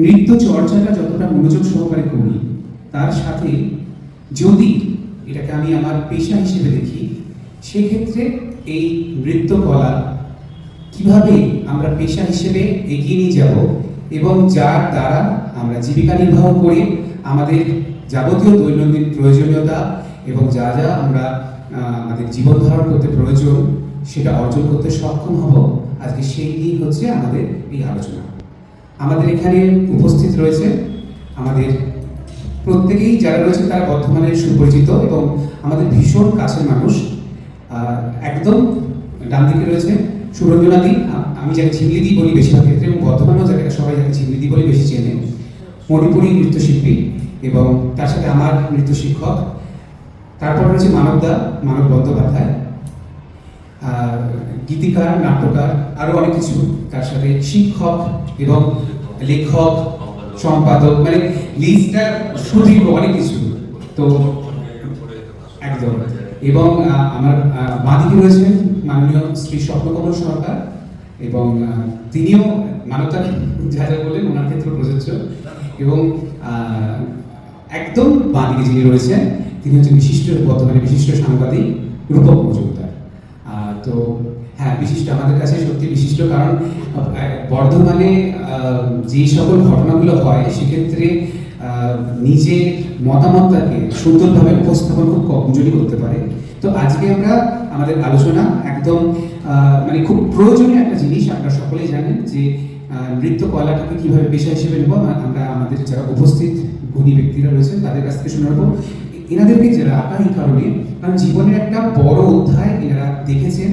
নৃত্য চর্চাটা যতটা মনোযোগ সহকারে করি, তার সাথে যদি এটাকে আমি আমার পেশা হিসেবে দেখি, সেক্ষেত্রে এই নৃত্যকলা কীভাবে আমরা পেশা হিসেবে এগিয়ে নিয়ে যাব এবং যার দ্বারা আমরা জীবিকা নির্বাহ করে আমাদের যাবতীয় দৈনন্দিন প্রয়োজনীয়তা এবং যা যা আমরা আমাদের জীবন ধারণ করতে প্রয়োজন, সেটা অর্জন করতে সক্ষম হব, আজকে সেই নিয়ে হচ্ছে আমাদের এই আলোচনা। আমাদের এখানে উপস্থিত রয়েছে আমাদের প্রত্যেকেই যারা রয়েছে তারা বর্ধমানের সুপরিচিত এবং আমাদের ভীষণ কাছের মানুষ। একদম ডান দিকে রয়েছে সুরঞ্জনাদি আমি যাকে ঝিমলিদি বলি বেশিরভাগ ক্ষেত্রে এবং বর্ধমানেও যাকে সবাই যাকে ঝিমলিদি বলে বেশি চেনে। মণিপুরী নৃত্যশিল্পী এবং তার সাথে আমার নৃত্য শিক্ষক তারপর রয়েছে মানবদা, মানব বন্দ্যোপাধ্যায়। গীতিকার নাট্যকার আরও অনেক কিছু। তার সাথে শিক্ষক এবং লেখক সম্পাদক মানে লিস্টটা সুদীর্ঘ অনেক কিছু। তো একদম। এবং আমার বাঁদিকে রয়েছেন মাননীয় শ্রী স্বপ্নকমল সরকার এবং তিনিও মানবতার যা যা বললেন ওনার ক্ষেত্রে প্রযোজ্য। এবং একদম বাঁদিকে যিনি রয়েছেন তিনি হচ্ছেন বিশিষ্ট বর্তমানে বিশিষ্ট সাংবাদিক রূপক আহ, তো হ্যাঁ বিশিষ্ট, আমাদের কাছে সত্যি বিশিষ্ট কারণ বর্ধমানে যে সকল ঘটনাগুলো হয়, সেক্ষেত্রে নিজের মতামতটাকে সুন্দরভাবে উপস্থাপন খুব কমজোরি করতে পারে। তো আজকে আমরা আমাদের আলোচনা একদম মানে খুব প্রয়োজনীয় একটা জিনিস, আপনারা সকলেই জানেন যে নৃত্য কলাটাকে কীভাবে পেশা হিসেবে নেব, আমরা আমাদের যারা উপস্থিত গুণী ব্যক্তিরা রয়েছেন, তাদের কাছ থেকে শুনে এনাদেরকে যারা আঁকা এই কারণে কারণ জীবনের একটা বড় অধ্যায় এনারা দেখেছেন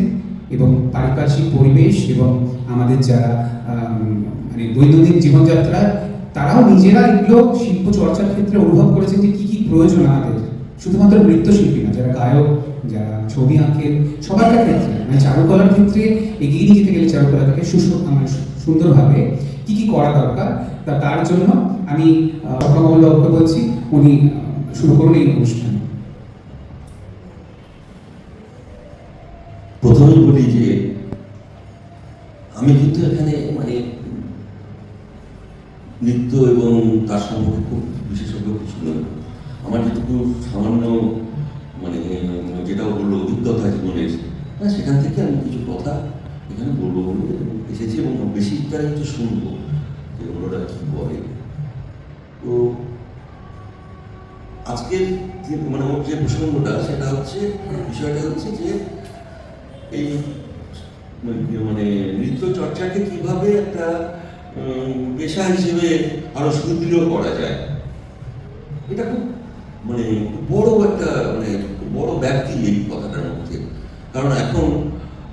এবং পারিপার্শ্বিক পরিবেশ এবং আমাদের যারা মানে দৈনন্দিন জীবনযাত্রা, তারাও নিজেরা এগুলো শিল্প চর্চার ক্ষেত্রে অনুভব করেছেন যে কী কী প্রয়োজন আমাদের। শুধুমাত্র নৃত্যশিল্পী না, যারা গায়ক, যারা ছবি আঁকেন, সবার ক্ষেত্রে মানে চারুকলার ক্ষেত্রে এগিয়ে নিয়ে যেতে গেলে চারুকলাটাকে সুস মানে সুন্দরভাবে কী কী করা দরকার, তা তার জন্য আমি স্বপ্নকমলবাবুকে বলছি, উনি শুরু করুন এই অনুষ্ঠান। প্রথমেই বলি যে আমি কিন্তু এখানে মানে নৃত্য এবং তার সম্পর্কে খুব বিশেষজ্ঞ কিছু নই। আমার যেটুকু সামান্য মানে যেটা বলল অভিজ্ঞতা জীবনের হ্যাঁ, সেখান থেকে আমি কিছু কথা এখানে বলব বলে এসেছি এবং বেশিটা একটু শুনব যে ওরা কি বলে। আজকের যে মানে যে প্রসঙ্গটা, সেটা হচ্ছে, বিষয়টা হচ্ছে যে এই মানে নৃত্য চর্চাকে কীভাবে একটা পেশা হিসেবে আরও সুদৃঢ় করা যায়। এটা খুব মানে বড় একটা মানে বড় ব্যক্তি এই কথাটার মধ্যে। কারণ এখন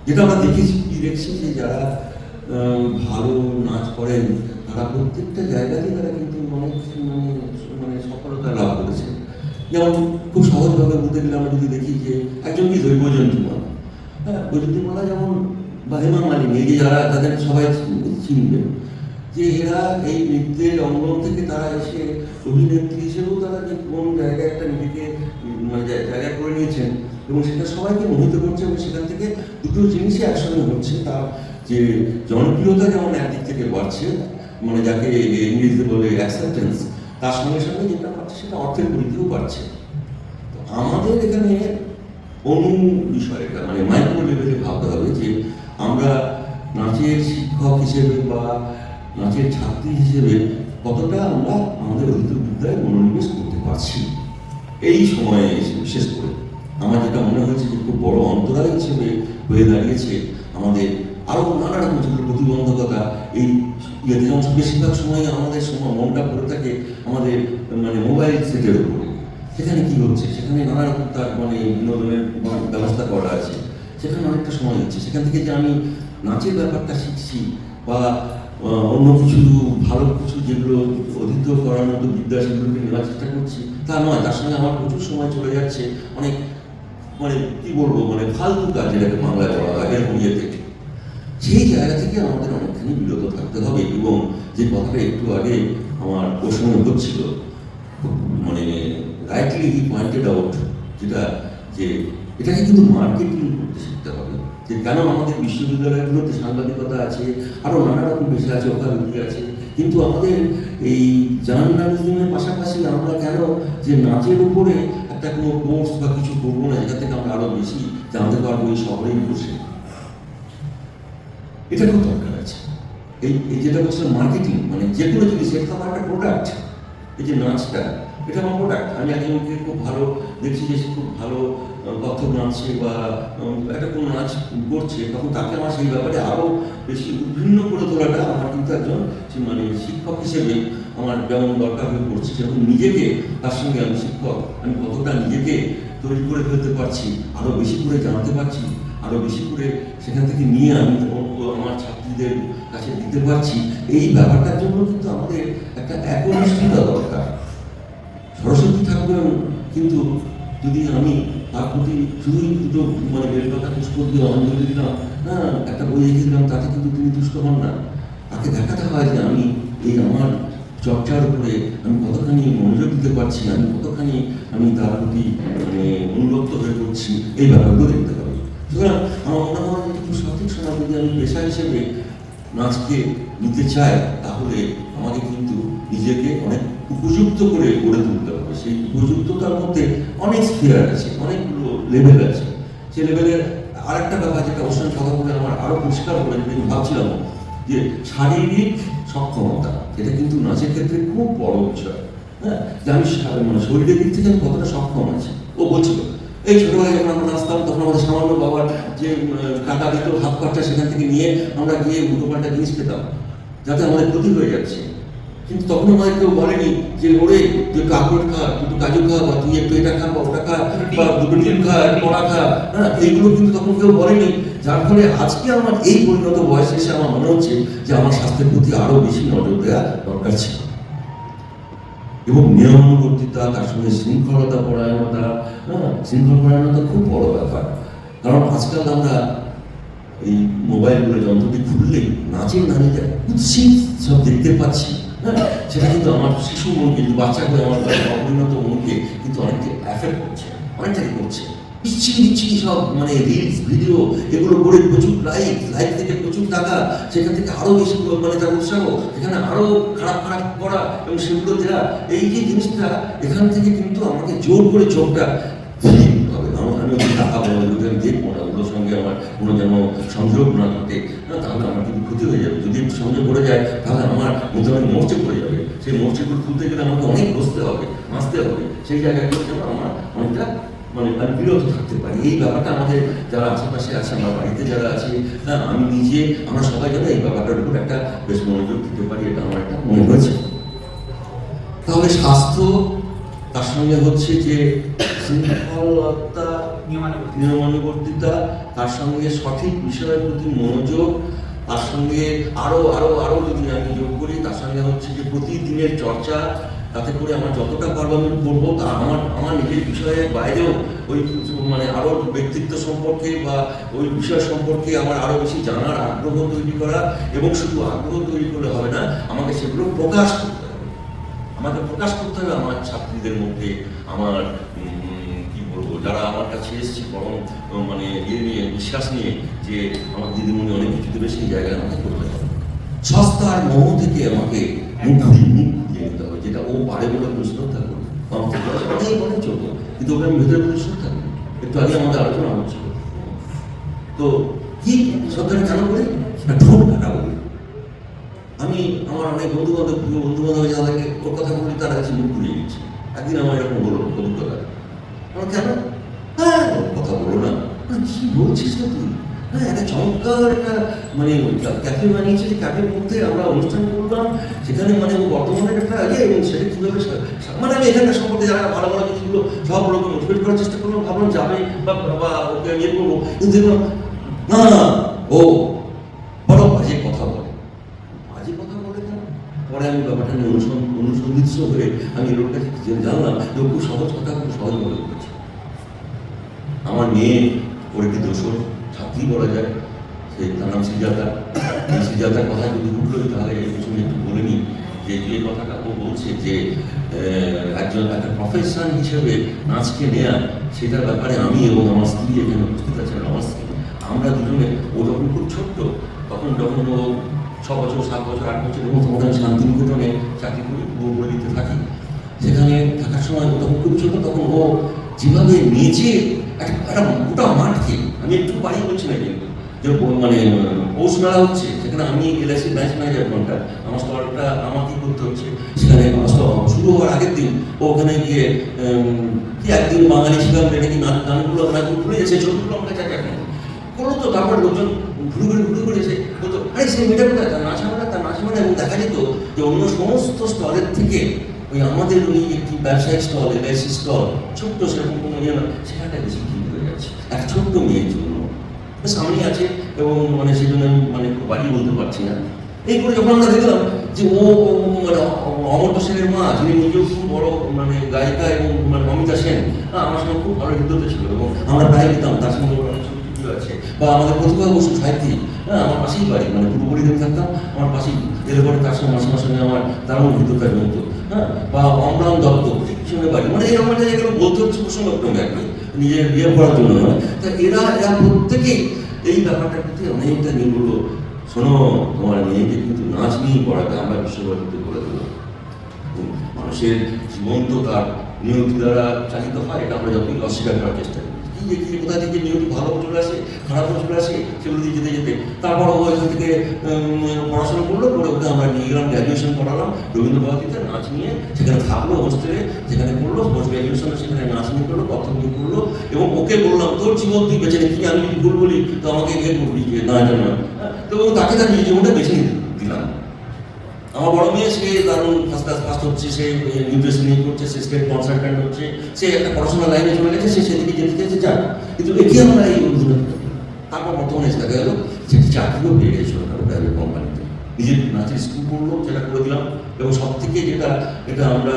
যেটা আমরা দেখেছি কি দেখছি যে যারা ভালো নাচ করেন, তারা প্রত্যেকটা জায়গাতে তারা কিন্তু অনেক মানে মানে সফলতা লাভ যেমন খুব সহজভাবে বলতে গেলে আমরা যদি দেখি যে একজন কি জৈব বৈজন্তীমালা হ্যাঁ বৈজন্তীমালা যেমন বা হেমা মালিনী, এই যে যারা, তাদের সবাই চিনবে যে এরা এই নৃত্যের অঙ্গন থেকে তারা এসে অভিনেত্রী হিসেবেও তারা যে কোন জায়গায় একটা নিজেকে মানে জায়- জায়গা করে নিয়েছেন এবং সেটা সবাইকে মোহিত করছে এবং সেখান থেকে দুটো জিনিসই একসঙ্গে হচ্ছে, তার যে জনপ্রিয়তা যেমন একদিক থেকে বাড়ছে মানে যাকে ইংরেজিতে বলে অ্যাকসেপ্টেন্স তার সঙ্গে সঙ্গে যেটা পাচ্ছে, সেটা অর্থের পরিধিও বাড়ছে। তো আমাদের এখানে অনু বিষয়টা মানে মাইক্রো লেভেলে ভাবতে হবে যে আমরা নাচের শিক্ষক হিসেবে বা নাচের ছাত্রী হিসেবে কতটা আমরা আমাদের অধিক বিদ্যায় মনোনিবেশ করতে পারছি। এই সময়ে এসে বিশেষ করে। আমার যেটা মনে হয়েছে যে খুব বড় অন্তরায় হিসেবে হয়ে দাঁড়িয়েছে আমাদের আরও নানা রকম যেগুলো প্রতিবন্ধকতা, এই ইয়েতে যেমন বেশিরভাগ সময় আমাদের সময় মনটা পড়ে থাকে আমাদের মানে মোবাইল সেটের উপরে। সেখানে কি হচ্ছে? সেখানে নানা রকম তার মানে বিনোদনের ব্যবস্থা করা আছে। সেখানে অনেকটা সময় হচ্ছে সেখান থেকে যে আমি নাচের ব্যাপারটা শিখছি বা অন্য কিছু, ভালো কিছু যেগুলো অধীত করার মতো বিদ্যা সেগুলোকে নেওয়ার চেষ্টা করছি, তা নয়। তার সঙ্গে আমার প্রচুর সময় চলে যাচ্ছে। অনেক মানে কি বলব? মানে ফালতু কাজ, যেটাকে বাংলায় বলা হয় এরকম ইয়ে থেকে সেই জায়গা থেকে আমাদের অনেকখানি বিরত থাকতে হবে এবং যে কথাটা একটু আগে আমার প্রশ্ন হচ্ছিল মানে রাইটলি হি পয়েন্টেড আউট যেটা, যে এটাকে কিন্তু মার্কেটিং করতে শিখতে হবে। যে কেন আমাদের বিশ্ববিদ্যালয়গুলোতে সাংবাদিকতা আছে আরও নানা রকম পেশা আছে ওকালতি আছে, কিন্তু আমাদের এই জার্নালিজমের পাশাপাশি আমরা কেন যে নাচের উপরে একটা কোনো কোর্স বা কিছু করব না যেটা থেকে আমরা আরও বেশি জানতে পারব, এই শহরেই বসে। এটা খুব দরকার আছে। এই এই যেটা বলছিলাম মার্কেটিং মানে যে কোনো জিনিস এটা তো একটা প্রোডাক্ট এই যে নাচটা এটা আমার প্রোডাক্ট আমি একজনকে খুব ভালো দেখছি যে খুব ভালো আহ, কত্থক নাচছে বা একটা কোনো নাচ করছে তখন তাকে আমার সেই ব্যাপারে আরও বেশি উদ্ভিন্ন করে তোলাটা আমার কিন্তু একজন মানে শিক্ষক হিসেবে আমার যেমন দরকার হয়ে পড়ছে সেরকম নিজেকে তার সঙ্গে আমি শিক্ষক আমি কতটা নিজেকে তৈরি করে ফেলতে পারছি আরও বেশি করে জানতে পারছি আরও বেশি করে সেখান থেকে নিয়ে আমি আমার ছাত্রীদের কাছে দিতে পারছি। এই ব্যাপারটার জন্য কিন্তু আমাদের একটা একনিষ্ঠতা দরকার। সরস্বতী ঠাকুরের কিন্তু যদি আমি তার প্রতি শুধুই দুটো মানে বেলপাতা পুষ্প দিয়ে অঞ্জলি দিলাম না, একটা বই লিখে দিলাম তাতে কিন্তু তিনি দুষ্ট হন না। তাকে দেখাতে হয় যে আমি এই আমার চর্চার উপরে আমি কতখানি মনোযোগ দিতে পারছি, আমি কতখানি আমি তার প্রতি মানে অনুরক্ত হয়ে পড়ছি, এই ব্যাপারগুলো দেখতে সুতরাং আমার মনে হয় যে একটু সঠিক সময় যদি আমি পেশা হিসেবে নাচকে নিতে চাই তাহলে আমাকে কিন্তু নিজেকে অনেক উপযুক্ত করে গড়ে তুলতে হবে। সেই উপযুক্ততার মধ্যে অনেক স্ফিয়ার আছে অনেকগুলো লেভেল আছে। সেই লেভেলের আরেকটা ব্যাপার যেটা ওর সঙ্গে কথা বলে আমার আরও পরিষ্কার করে যেটা আমি ভাবছিলাম যে শারীরিক সক্ষমতা, এটা কিন্তু নাচের ক্ষেত্রে খুব বড় বিষয়। হ্যাঁ যে আমি মানে শরীরের দিক থেকে আমি কতটা সক্ষম আছি, ও বলছিল। এই ছোটবেলায় যখন আমরা নাচতাম তখন আমাদের সামান্য বাবার যে টাকা দিত হাত খরচা সেখান থেকে নিয়ে আমরা গিয়ে উল্টো পাল্টা জিনিস পেতাম যাতে আমাদের ক্ষতি হয়ে যাচ্ছে। কিন্তু তখন আমাদের কেউ বলেনি যে ওরে তুই আখরোট খা একটু কাজু খা বা তুই একটু এটা খা বা ওটা খা বা দুটো ডিম খা পড়া খা। হ্যাঁ এইগুলো কিন্তু তখন কেউ বলেনি যার ফলে আজকে আমার এই পরিণত বয়সে এসে আমার মনে হচ্ছে যে আমার স্বাস্থ্যের প্রতি আরও বেশি নজর দেওয়া দরকার ছিল। এবং নিয়মানুবর্তিতা, তার সঙ্গে শৃঙ্খলতা পরায়ণতা হ্যাঁ শৃঙ্খল পরায়ণতা খুব বড় ব্যাপার। কারণ আজকাল আমরা এই মোবাইলগুলো যন্ত্রটি খুললেই নাচের নানিতে কুৎসিত সব দেখতে পাচ্ছি হ্যাঁ সেটা কিন্তু আমার শিশু মন কিন্তু বাচ্চাকে, আমার অপরিণত মনকে কিন্তু অনেকে অ্যাফেক্ট করছে, অনেকটাই করছে। ইচ্ছি ইচ্ছি সব মানে রিলস ভিডিও এগুলো করে প্রচুর লাইক লাইক থেকে প্রচুর টাকা, সেখান থেকে আরও বেশি মানে তার উৎসাহ, এখানে আরও খারাপ খারাপ করা এবং সেগুলো দেওয়া এই যে জিনিসটা, এখান থেকে কিন্তু আমাকে জোর করে চোখটা আমি টাকা বলো যদি আমি দেখব না ওগুলোর সঙ্গে আমার কোনো যেন সংযোগ না না, তাহলে আমার কিন্তু ক্ষতি হয়ে যাবে। যদি সংযোগ করে যায়, তাহলে আমার অনেক মোর্চে পড়ে যাবে। সেই মোর্চেগুলো তুলতে গেলে আমাকে অনেক বসতে হবে নাচতে হবে। সেই জায়গাগুলো যেন আমার অনেকটা মানে আমি বিরত থাকতে পারি এই ব্যাপারটা আমাদের যারা আশেপাশে আছে, আমার বাড়িতে যারা আছে হ্যাঁ আমি নিজে, আমরা সবাই যেন এই ব্যাপারটার উপর একটা বেশ মনোযোগ দিতে পারি, এটা আমার একটা মনে হয়েছে তাহলে স্বাস্থ্য, তার সঙ্গে হচ্ছে যে শৃঙ্খলতা। নিয়মানুবর্তিতা, তার সঙ্গে সঠিক বিষয়ের প্রতি মনোযোগ, তার সঙ্গে আরও আরও আরও যদি আমি যোগ করি, তার সঙ্গে হচ্ছে যে প্রতিদিনের চর্চা তাতে করে আমার যতটা পারব আমি করব তা আমার আমার নিজের বিষয়ের বাইরেও ওই মানে আরও ব্যক্তিত্ব সম্পর্কে বা ওই বিষয় সম্পর্কে আমার আরও বেশি জানার আগ্রহ তৈরি করা এবং শুধু আগ্রহ তৈরি করলে হবে না, আমাকে সেগুলো প্রকাশ করতে হবে। আমাকে প্রকাশ করতে হবে আমার ছাত্রীদের মধ্যে, আমার কি বলব, যারা আমার কাছে এসেছে বরং মানে ইয়ে নিয়ে, বিশ্বাস নিয়ে যে আমার দিদিমণি অনেক কিছু দেবে সেই জায়গায় আমাকে করতে হবে সস্তা আর মোহ থেকে আমাকে মুখ ঘুরিয়ে যেটা ও পারে বলে আমি শ্রদ্ধা করি। আমার থেকে অনেক অনেক ছোট কিন্তু ওকে আমাদের আলোচনা হচ্ছিল তো কি শ্রদ্ধাটা কেন আমি আমার অনেক বন্ধু বান্ধব বন্ধু বান্ধব যাদেরকে ওর কথা বলি, তারা কাছে ঘুরিয়ে দিচ্ছে। একদিন আমার এরকম বলো অভিজ্ঞতা কেন? হ্যাঁ কথা বলো না। কি বলছিস না তুই? হ্যাঁ একটা চমৎকার একটা মানে ক্যাফে বানিয়েছে যে ক্যাফের মধ্যে আমরা অনুষ্ঠান করলাম, সেখানে মানে ও বর্তমানে একটা ইয়ে এবং সেটা কীভাবে মানে আমি এখানকার সম্পর্কে যারা ভালো ভালো জিনিসগুলো, সব রকম মোটিভেট করার চেষ্টা করলাম, ভাবলাম যাবে বা বা ওকে ইয়ে করব। কিন্তু না না, ও বড় বাজে কথা বলে। বাজে কথা বলে কেন? পরে আমি ব্যাপারটা নিয়ে অনুসন, অনুসন্ধিৎস হয়ে আমি ওর কাছে জেনে জানলাম যে খুব সহজ কথা, খুব সহজ বলে আমার মেয়ে ওর একটি দোষর ছাত্রী বলা যায় সে তার নাম সিজাতা এই সিজাতার কথা যদি উঠলোই তাহলে এই প্রসঙ্গে একটু বলে নিই যে যে কথাটা ও বলছে যে আহ, একজন একটা প্রফেশন নাচকে নেয়া, সেটার ব্যাপারে আমি এবং আমার স্ত্রী এখানে উপস্থিত আছে আমার স্ত্রী, আমরা দুজনে ও যখন খুব ছোট্ট, তখন যখন ও ছ বছর, সাত বছর, আট বছর এবং তখন আমি শান্তিনিকেতনে চাকরি করি দিতে থাকি। সেখানে থাকার সময় ও তখন খুব ছোট, তখন ও যেভাবে নিজে একটা একটা গোটা মাঠকে, আমি একটু বাড়ি বলছি না কিন্তু যে মানে পৌষ মেলা হচ্ছে সেখানে আমি এলআইসি আমার স্টলটা আমাকে করতে হচ্ছে, সেখানে আমার শুরু হওয়ার আগের দিন ওখানে গিয়ে কি একদিন বাঙালি কি নাচ গানগুলো নাচগুলো ভুলে গেছে ছবিগুলো চাই এখন করল তো তারপর লোকজন ঘুরে ঘুরে ঘুরে ঘুরে এসে বলতো, আরে সেই মেয়েটা কোথায়? তার নাচ হবে তার এবং দেখা যেত যে অন্য সমস্ত স্টলের থেকে ওই আমাদের ওই একটি ব্যবসায়িক স্টল এলআইসি স্টল, ছোট্ট সেরকম কোনো ইয়ে না সেখানটা বেশি হয়ে যাচ্ছে এক ছোট্ট মেয়ের জন্য। সামনে আছে এবং মানে সেই জন্য আমি মানে বাড়ি বলতে পারছি না। এই করে যখন আমরা দেখলাম যে ও মানে অ- অমর্ত্য সেনের মা, যিনি নিজেও খুব বড় মানে গায়িকা এবং মানে অমিতা সেন আমার সঙ্গে খুব ভালো হৃদয়তে ছিল এবং আমরা প্রায় যেতাম তার সঙ্গে আছে। বা আমাদের প্রতিভা বসু সাহিত্যিক হ্যাঁ আমার পাশেই বাড়ি মানে পূর্ব পরিধান থাকতাম, আমার পাশেই। এলে পরে তার সঙ্গে মাসে মাসে আমার দারুণ হৃদয়তা জমতো হ্যাঁ বা অমরাম দত্ত ঠিক পারি মানে এরকম একটা এগুলো বলতে হচ্ছে আর কি, নিজের বিয়ে করার জন্য নয়। তা এরা এরা প্রত্যেকেই এই ব্যাপারটার প্রতি অনেকটা নির্ভর শোনো, তোমার মেয়েকে কিন্তু নাচ নিয়ে পড়াতে আমরা বিশ্বভারতীতে করে দেবো। মানুষের জীবন তো তার নিয়োগ দ্বারা চালিত হয়, এটা আমরা যতই অস্বীকার করার চেষ্টা করি। কি যে কি কোথা থেকে নিয়তি ভালো চলে আসে খারাপ চলে আসে সেগুলো দিয়ে যেতে যেতে। তারপর ও থেকে পড়াশোনা করল করে ওকে আমরা নিয়ে গেলাম গ্র্যাজুয়েশন করালাম রবীন্দ্র ভারতীতে নাচ নিয়ে সেখানে থাকল হোস্টেলে সেখানে করল পোস্ট গ্র্যাজুয়েশনে সেখানে নাচ নিয়ে করল কথক করল এবং ওকে বললাম তোর জীবন তুই বেছে নে কি আমি যদি ভুল বলি? তো আমাকে গিয়ে করবি না এটা নয়। হ্যাঁ, তো তাকে তার নিজের জীবনটা বেছে দিলাম। আমার বড় মেয়ে, সে দারুণ ফার্স্ট ক্লাস ফার্স্ট হচ্ছে, সে নিউট্রিশন নিয়ে করছে, সে স্টেট কনসালট্যান্ট হচ্ছে সে একটা পড়াশোনার লাইনে চলে গেছে, সে সেদিকে যেতে চাইছে যাক। কিন্তু একে আমরা এই অভিযোগ তারপর বর্তমানে দেখা গেল যে চাকরিও পেয়ে গেছে ওখানে প্রাইভেট কোম্পানিতে নিজের নাচের স্কুল করল সেটা করে দিলাম। এবং সব থেকে যেটা এটা আমরা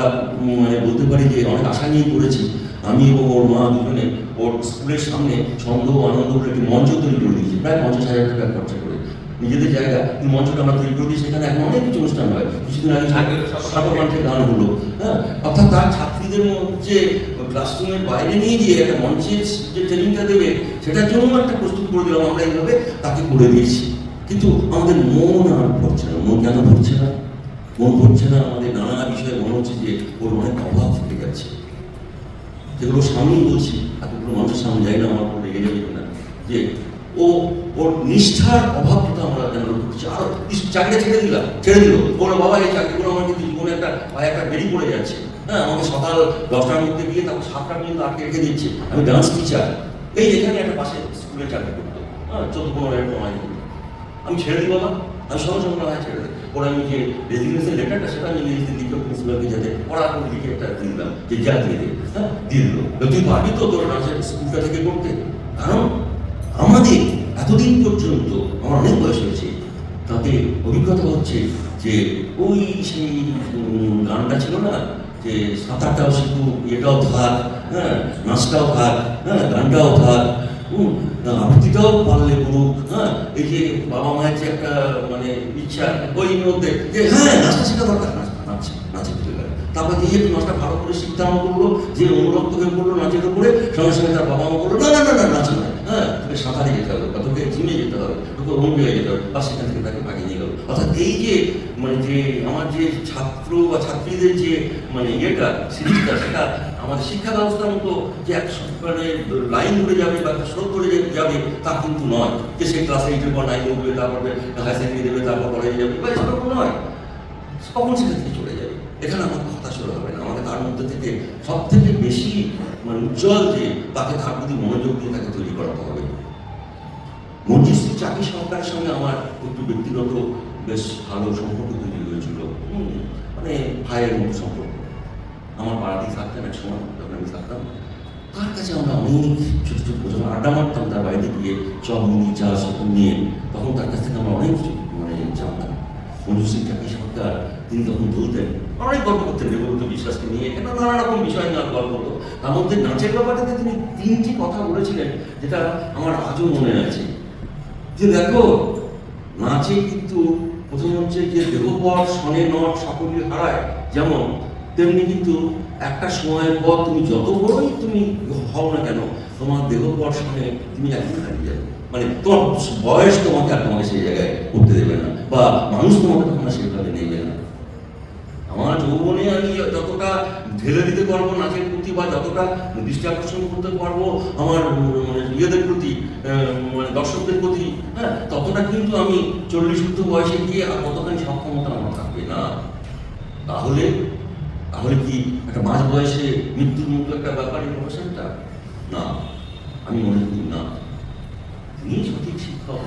মানে বলতে পারি যে অনেক আশা নিয়ে করেছি, আমি এবং ওর মা দুজনে ওর স্কুলের সামনে ছন্দ আনন্দ করে একটি মঞ্চ তৈরি করে দিয়েছি। প্রায় পঞ্চাশ হাজার টাকা খরচা করে। নিজেদের জায়গা মঞ্চটা আমরা তৈরি করে দিই সেখানে এখন অনেক কিছু অনুষ্ঠান হয়। কিছুদিন আগে সব গান হলো হ্যাঁ? অর্থাৎ তার ছাত্রীদের মধ্যে ক্লাসরুমের বাইরে নিয়ে গিয়ে একটা মঞ্চের যে ট্রেনিংটা দেবে সেটার জন্য একটা প্রস্তুত করে দিলাম আমরা এইভাবে তাকে করে দিয়েছি। কিন্তু আমাদের মন আর ভরছে না মন কেন ভরছে না? মন ভরছে না আমাদের নানা বিষয়ে মনে হচ্ছে যে ওর অনেক অভাব থেকে যাচ্ছে যেগুলো সামনেই বলছি এতগুলো মানুষের সামনে যাই না আমার রেগে যাবে না যে ও ওর নিষ্ঠার অভাবটা আমরা কেন লক্ষ্য করছি? আর চাকরিটা ছেড়ে দিলাম, ছেড়ে দিল। ওর বাবা এই চাকরিগুলো আমার কিন্তু জীবনে একটা পায়ে একটা বেরিয়ে পড়ে যাচ্ছে। হ্যাঁ আমাকে সকাল দশটার মধ্যে গিয়ে তারপর সাতটা পর্যন্ত আটকে রেখে দিচ্ছে। আমি ডান্স টিচার এই এখানে একটা পাশে স্কুলে চাকরি করতো। হ্যাঁ চোদ্দ পনেরো এরকম করতো। আমি ছেড়ে দিই বাবা। আমি সঙ্গে সঙ্গে হয় ছেড়ে দিই ওরা আমি যে রেজিগনেশন লেটারটা সেটা আমি লিখে প্রিন্সিপালকে যাতে পড়া করে লিখে একটা দিলাম, যে যা দিয়ে দে। হ্যাঁ দিয়ে দিল। তুই পারবি তো তোর নাচের স্কুলটা থেকে করতে? কারণ আমাদের এতদিন পর্যন্ত আমার অনেক বয়স হয়েছে তাতে অভিজ্ঞতা হচ্ছে যে ওই সেই গানটা ছিল না যে সাঁতারটাও শিখু ইয়েটাও থাক হ্যাঁ নাচটাও থাক হ্যাঁ গানটাও হুম, আবৃত্তিটাও পারলে করুক হ্যাঁ এই যে বাবা মায়ের যে একটা মানে ইচ্ছা ওই মধ্যে যে হ্যাঁ নাচটা শেখা দরকার নাচ নাচ নাচে তারপর যে নাচটা ভালো করে শিখতে আমার করল যে হয়ে পড়ল নাচের উপরে সঙ্গে সঙ্গে তার বাবা মা বলল না না না না নাচ নয় হ্যাঁ তোকে সাঁতারে যেতে হবে বা তোকে জিমে যেতে হবে, তোকে অন্য জায়গায় যেতে হবে বা সেখান থেকে তাকে ভাগিয়ে নিয়ে গেল। অর্থাৎ এই যে মানে যে আমার যে ছাত্র বা ছাত্রীদের যে মানে ইয়েটা সিরিজটা সেটা আমাদের শিক্ষা ব্যবস্থার মতো যে এক মানে লাইন ধরে যাবে বা স্রোত ধরে যাবে তা কিন্তু নয়। যে সে ক্লাস এইটের পর নাইনে উঠবে, তারপরে হায়ার সেকেন্ডারি দেবে, তারপর কলেজে যাবে, বা এরকম নয়। কখন সেখান থেকে চলে যাবে? এখানে আমার হতাশ থেকে সব থেকে বেশি মানে উজ্জ্বল যে তাকে তার প্রতি মনোযোগ দিয়ে তাকে তৈরি করাতে হবে। মঞ্জুশ্রী চাকরি সরকারের সঙ্গে আমার একটু ব্যক্তিগত বেশ ভালো সম্পর্ক তৈরি হয়েছিল। মানে ভাইয়ের মতো সম্পর্ক। আমার পাড়াতেই থাকতেন এক সময়, যখন আমি থাকতাম। তার কাছে আমরা অনেক ছোটো ছোটো যখন আড্ডা মারতাম তার বাড়িতে গিয়ে চপ মুড়ি চা সব নিয়ে। তখন তার কাছ থেকে আমরা অনেক মানে জানতাম। মঞ্জুশ্রী চাকরি সরকার, তিনি তখন বলতেন অনেক গল্প করতেন দেবব্রত বিশ্বাসকে নিয়ে। এটা নানা রকম বিষয় নিয়ে গল্প হতো তার মধ্যে নাচের ব্যাপারটাতে তিনি তিনটি কথা বলেছিলেন, যেটা আমার আজও মনে আছে। যে দেখো, নাচে কিন্তু প্রথম হচ্ছে যে দেহপর শনে নট সকলই হারায়, যেমন তেমনি কিন্তু একটা সময়ের পর তুমি যত বড়ই তুমি হও না কেন, তোমার দেহপর শনে তুমি একদিন হারিয়ে যাবে। মানে তোমার বয়স তোমাকে আর তোমাকে সেই জায়গায় করতে দেবে না, বা মানুষ তোমাকে তখন সেভাবে নেবে না। আমার যৌবনে আমি যতটা ঢেলে দিতে পারব, নাচের প্রতি বা যতটা দৃষ্টি আকর্ষণ করতে পারব, আমার মানে ইয়েদের প্রতি মানে দর্শকদের প্রতি হ্যাঁ ততটা কিন্তু আমি চল্লিশ উর্ধ বয়সে গিয়ে আর কতখানি সক্ষমতা আমার থাকবে না। তাহলে তাহলে কি একটা মাঝ বয়সে মৃত্যুর মতো একটা ব্যাপার এই প্রফেশনটা? না, আমি মনে করি না। তিনি সঠিক শিক্ষক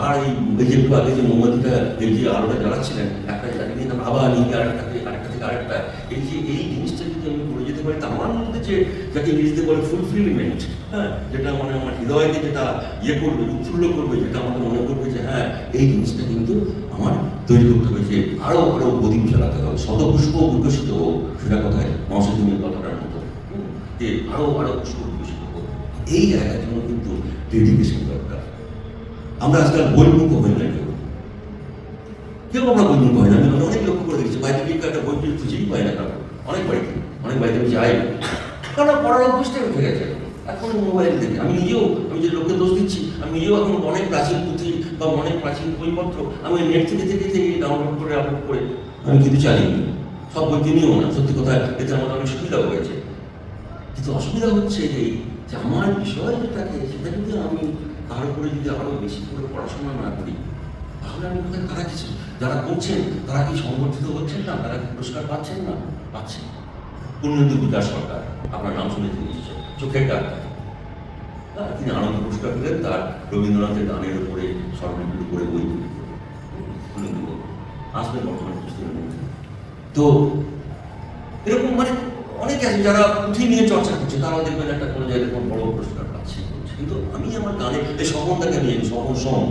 যার এই একটু আগে যে মোমবাতিটা এই যে আলোটা জ্বালাচ্ছিলেন, একটা জায়গা তারপর আবার নিয়ে আরেকটা থেকে আরেকটা থেকে আরেকটা। এই যে, এই জিনিসটা যদি আমি করে যেতে পারি তা আমার মধ্যে যে, যাকে ইংরেজিতে বলে ফুলফিলমেন্ট হ্যাঁ যেটা মানে আমার হৃদয়কে যেটা ইয়ে করবে, উৎফুল্ল করবে, যেটা আমাকে মনে করবে যে হ্যাঁ এই জিনিসটা কিন্তু আমার তৈরি করতে হবে যে আরও আরও প্রদীপ জ্বালাতে হবে, শতপুষ্প বিকশিত হোক, সেটা কথায়? মহাশয় কথাটার মতো। যে আরও আরও পুষ্প বিকশিত হোক। এই জায়গার জন্য কিন্তু ডেডিকেশন আমরা আজকাল বইমুখ হই না কেউ আমরা বইমুখ হয় না। আমি অনেক লক্ষ্য করে দেখছি। বাড়িতে গিয়ে একটা বই টই খুঁজেই পাই না কারণ অনেক বাড়িতে অনেক বাড়িতে যাই। কারণ পড়ার অভ্যাসটাই উঠে গেছে। এখন মোবাইল দেখে আমি নিজেও, আমি যে লোককে দোষ দিচ্ছি, আমি নিজেও এখন অনেক প্রাচীন পুঁথি বা অনেক প্রাচীন বইপত্র আমি নেট থেকে থেকে থেকে ডাউনলোড করে আপলোড করে আমি কিন্তু চালিয়ে সব বই কিনিও না। সত্যি কথা, এতে আমার অনেক সুবিধা হয়েছে। কিন্তু অসুবিধা হচ্ছে যে আমার বিষয় যেটাকে, সেটা যদি আমি তার উপরে যদি আরও বেশি করে পড়াশোনা না করি তাহলে আমি কোথায় তারা কিছু? যারা করছেন তারা কি সংগঠিত হচ্ছেন না? তারা কি পুরস্কার পাচ্ছেন না? পাচ্ছেন। পূর্ণেন্দু বিকাশ সরকার আপনার নাম শুনেছেন নিশ্চয়। চোখের ডাক্তার হ্যাঁ, তিনি আনন্দ পুরস্কার পেলেন তার রবীন্দ্রনাথের গানের উপরে স্বরলিপির করে বই আসবেন বর্তমান পুস্তকের মধ্যে। তো এরকম মানে অনেকে আছে যারা পুঁথি নিয়ে চর্চা করছে তারা দেখবেন একটা কোনো জায়গায় বড় পুরস্কার পাচ্ছে। কিন্তু আমি আমার গানে এই স্বপনদাকে নিয়ে স্বপন সম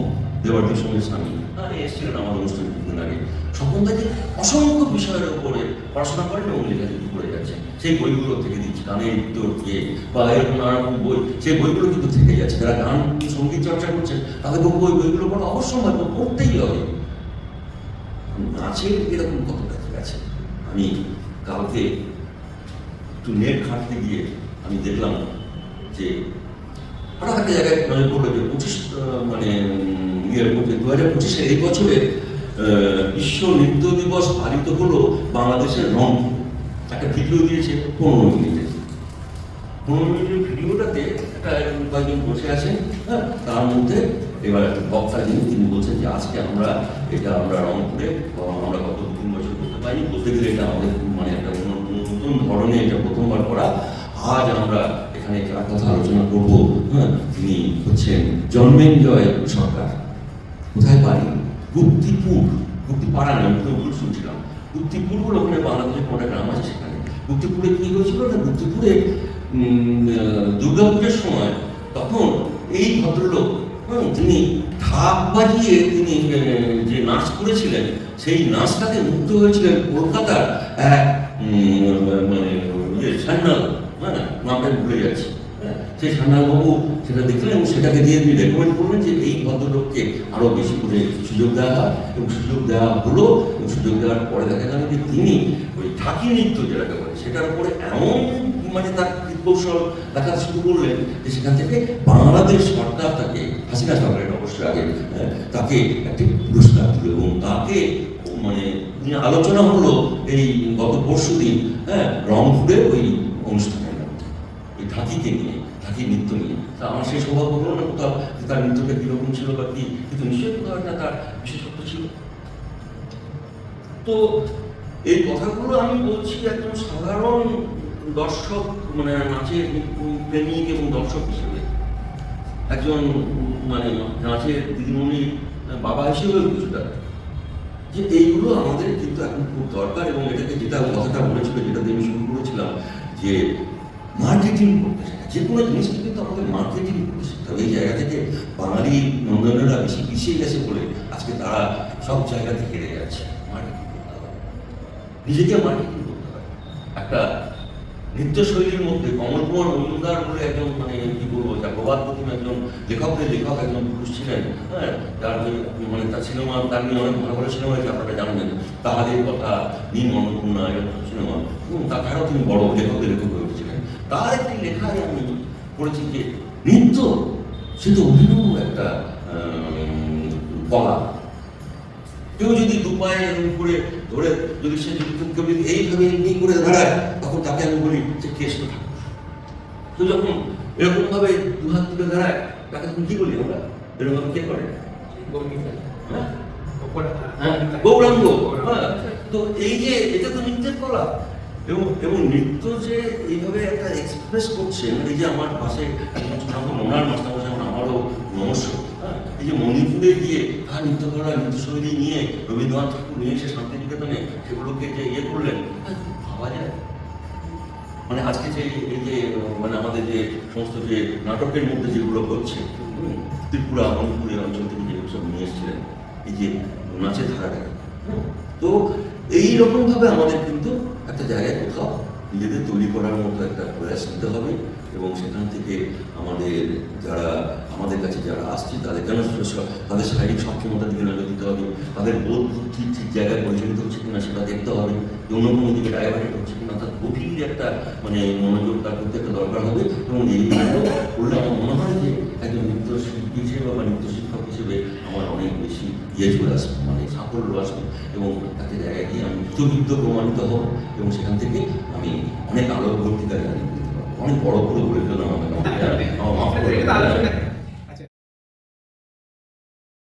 দেবার্থী সঙ্গে স্বামী। আরে এসেছিলেন আমার অনুষ্ঠানে কিছুদিন আগে। স্বপনদাকে অসংখ্য বিষয়ের উপরে পড়াশোনা করেন এবং লেখালেখি করে যাচ্ছে। সেই বইগুলো থেকে দিচ্ছে, গানের উত্তর দিয়ে বা এরকম নানা রকম বই, সেই বইগুলো কিন্তু থেকে যাচ্ছে। যারা গান, সংগীত চর্চা করছেন, তাদের ওই বইগুলো পড়া অবশ্যই পড়তেই হবে। নাচের এরকম কতটা ঠিক আছে আমি কালকে একটু নেট ঘাঁটতে গিয়ে আমি দেখলাম যে হঠাৎ একটা জায়গায় নজর পড়ল যে পঁচিশ মানে ইয়ের মধ্যে দু হাজার পঁচিশে এই বছরে বিশ্ব নৃত্য দিবস পালিত হলো বাংলাদেশের রং। একটা ভিডিও দিয়েছে পনেরো মিনিটে। পনেরো মিনিটের ভিডিওটাতে একটা কয়েকজন বসে আছেন হ্যাঁ তার মধ্যে এবার বক্তা যিনি, তিনি বলছেন যে আজকে আমরা এটা আমরা রংপুরে আমরা গত তিন বছর করতে পারিনি, বলতে গেলে এটা আমাদের মানে একটা নতুন ধরনের, এটা প্রথমবার করা। আজ আমরা যার কথা আলোচনা করব হ্যাঁ তিনি হচ্ছেন জন্মেঞ্জয় সরকার। কোথায় বাড়ি গুপ্তিপুর গুপ্তিপাড়া না আমি তো ভুল শুনছিলাম। গুপ্তিপুর বলে ওখানে বাংলাদেশের কোনো গ্রাম আছে সেখানে? গুপ্তিপুরে কি হয়েছিল না গুপ্তিপুরে দুর্গাপুজোর সময় তখন এই ভদ্রলোক হুম, তিনি ঢাক বাজিয়ে তিনি যে নাচ করেছিলেন সেই নাচটাতে মুগ্ধ হয়েছিলেন কলকাতার এক মানে ইয়ে হ্যাঁ নামটা ভুলে যাচ্ছি হ্যাঁ, সেই সান্নালবাবু সেটা দেখলেন এবং সেটাকে দিয়ে তিনি রেকমেন্ড করলেন যে এই ভদ্রলোককে আরও বেশি করে সুযোগ দেওয়া হয় এবং সুযোগ দেওয়া হলো এবং সুযোগ দেওয়ার পরে দেখা গেল যে তিনি ওই ঢাকি নৃত্য যেটাকে বলে সেটার উপরে এমন মানে তার কৌশল দেখাতে শুরু করলেন যে সেখান থেকে বাংলাদেশ সরকার তাকে হাসিনা সরকারের অবশ্যই আগে হ্যাঁ, তাকে একটি পুরস্কার দিল এবং তাকে মানে আলোচনা হলো এই গত পরশু দিন হ্যাঁ রংপুরে ওই অনুষ্ঠানের ওই নিয়ে? ঢাকি নৃত্য নিয়ে। তা আমার সেই সৌভাগ্য হলো না কোথাও তার নৃত্যটা কীরকম ছিল বা কি? কিন্তু নিশ্চয়ই কোথাও একটা তার বিশেষত্ব ছিল। তো এই কথাগুলো আমি বলছি একজন সাধারণ দর্শক মানে নাচের প্রেমিক এবং দর্শক হিসেবে। একজন মানে নাচের দিদিমণির বাবা হিসেবেও কিছুটা। যে এইগুলো আমাদের কিন্তু এখন খুব দরকার এবং এটাকে যেটা কথাটা বলেছিল, যেটা দিয়ে আমি শুরু করেছিলাম, যে মার্কেটিং করতে যে কোনো জিনিসকে কিন্তু আমাদের মার্কেটিং করতে শিখতে হবে এই জায়গা থেকে বাঙালি নন্দনেরা বেশি পিছিয়ে গেছে বলে আজকে তারা সব জায়গাতে হেরে যাচ্ছে। মার্কেটিং করতে হবে। নিজেকে মার্কেটিং করতে হবে। একটা নৃত্যশৈলীর মধ্যে কমল কুমার মজুমদার বলে একজন মানে কি বলব প্রবাদ প্রতিম একজন লেখকদের লেখক একজন পুরুষ ছিলেন হ্যাঁ যে- মানে তার সিনেমা তার নিয়ে অনেক ভালো ভালো সিনেমা হয়েছে আপনারা জানবেন তাহাদের কথা নীল অন্নপূর্ণা সিনেমা হুম, তাছাড়াও তিনি বড় লেখকদের লেখক তার একটি লেখায় আমি পড়েছি যে নৃত্য সে তো অভিনব একটা কলা। কেউ যদি দু পায়ে এরকম করে ধরে যদি সে যদি কেউ যদি এইভাবে এমনি করে দাঁড়ায় তখন তাকে আমি বলি যে কেষ্ট তো যখন এরকম ভাবে দু হাত তুলে দাঁড়ায় তাকে তখন কি বলি আমরা? এরকম ভাবে কে করে? হ্যাঁ? হ্যাঁ, গৌরাঙ্গ। হ্যাঁ তো এই যে এটা তো নৃত্যের কলা। এবং এবং নৃত্য যে এইভাবে একটা এক্সপ্রেস করছে মানে এই যে আমার পাশে আমার ওনার মাস্টার যেমন আমারও নমস্য হ্যাঁ, এই যে মণিপুরে গিয়ে তার নৃত্য করা নৃত্যশৈলী নিয়ে রবীন্দ্রনাথ ঠাকুর নিয়ে এসে শান্তিনিকেতনে সেগুলোকে যে ইয়ে করলেন হ্যাঁ, ভাবা যায়? মানে আজকে যে এই যে মানে আমাদের যে সমস্ত যে নাটকের মধ্যে যেগুলো হুম, ত্রিপুরা মণিপুরের অঞ্চল থেকে যেগুলো সব নিয়ে এসেছিলেন এই যে নাচের ধারাটা তো এই রকম ভাবে আমাদের কিন্তু জায়গায় কোথাও নিজেদের তৈরি করার মতো একটা প্রয়াস নিতে হবে এবং সেখান থেকে আমাদের যারা, আমাদের কাছে যারা আসছে, তাদের কেন তাদের শারীরিক সক্ষমতার দিকে নজর দিতে হবে, তাদের বোধ বুদ্ধি ঠিক জায়গায় পরিচালিত হচ্ছে কিনা সেটা দেখতে হবে অন্য কোনো দিকে ডাইভার্টেড হচ্ছে কিনা তার গভীর একটা মানে মনোযোগ তার প্রতি একটা দরকার হবে এবং এইগুলো করলে আমার মনে হয় যে একজন নৃত্য শিল্পী হিসেবে বা নৃত্য শিক্ষক হিসেবে আমার অনেক বেশি ইয়ে চলে আসবে মানে সাফল্য আসবে এবং একটা জায়গায় গিয়ে আমি যুদ্ধবিদ্ধ প্রমাণিত হোক এবং সেখান থেকে আমি অনেক আলোকবর্তিকা জানি অনেক বড় করে বলে ফেললাম আমাকে।